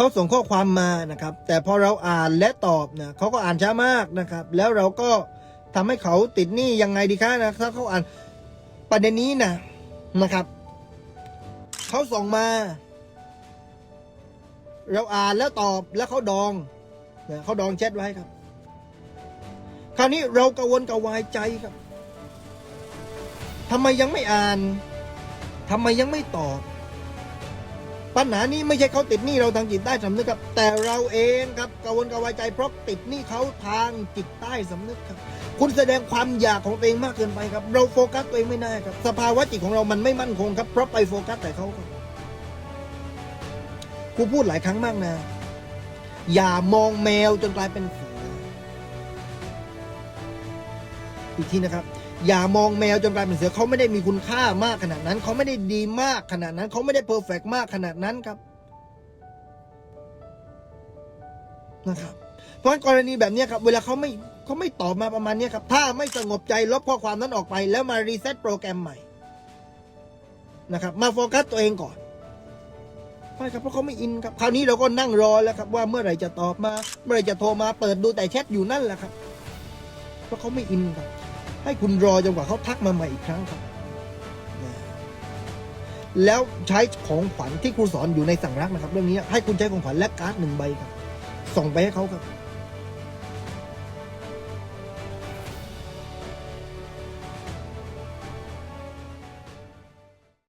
เขาส่งข้อความมานะครับ แต่พอเราอ่านและตอบเนี่ยเขาก็อ่านช้ามากนะครับ แล้วเราก็ทำให้เขาติดหนี้ยังไงดีคะนะถ้าเขาอ่านประเด็นนี้นะนะครับเขาส่งมา เราอ่านแล้วตอบแล้วเขาดองนะเขาดองแชทไว้ครับ คราวนี้เรากระวนกระวายใจครับทำไมยังไม่อ่านทำไมยังไม่ตอบ ปัญหานี้ไม่ใช่เขาติดหนี้เราทางจิตใต้สำนึกครับ แต่เราเองครับกระวนกระวายใจเพราะติดหนี้เขาทางจิตใต้สำนึกครับ คุณแสดงความอยากของตัวเองมากเกินไปครับ เราโฟกัสตัวเองไม่ได้ครับ สภาวะจิตของเรามันไม่มั่นคงครับเพราะไปโฟกัสแต่เขาครับกูพูดหลายครั้งมากนะ อย่ามองแมวจนกลายเป็นเสื อีกทีนะครับ อย่ามองแมวจนกลายเป็นเสือเขาไม่ได้มีคุณค่ามากขนาดนั้น เขาไม่ได้ดีมากขนาดนั้น เขาไม่ได้เพอร์เฟกมากขนาดนั้นครับนะครับ เพราะฉะนั้นกรณีแบบนี้ครับ เวลาเขาไม่เขาไม่ตอบมาประมาณนี้ครับ ถ้าไม่สงบใจลบข้อความนั้นออกไป แล้วมารีเซ็ตโปรแกรมใหม่นะครับ มาโฟกัสตัวเองก่อนใช่ครับเพราะเขาไม่อินครับคราวนี้เราก็นั่งรอแล้วครับว่าเมื่อไหร่จะตอบมา เมื่อไหร่จะโทรมาเปิดดูแต่แชทอยู่นั่นแหละครับ เพราะเขาไม่อินครับ ให้คุณรอจนกว่าเขาทักมาใหม่อีกครั้งครับ แล้วใช้ของขวัญที่ครูสอนอยู่ในสั่งรักนะครับ เรื่องนี้ให้คุณใช้ของขวัญและการ์ดหนึ่งใบครับ ส่งไปให้เขาครับ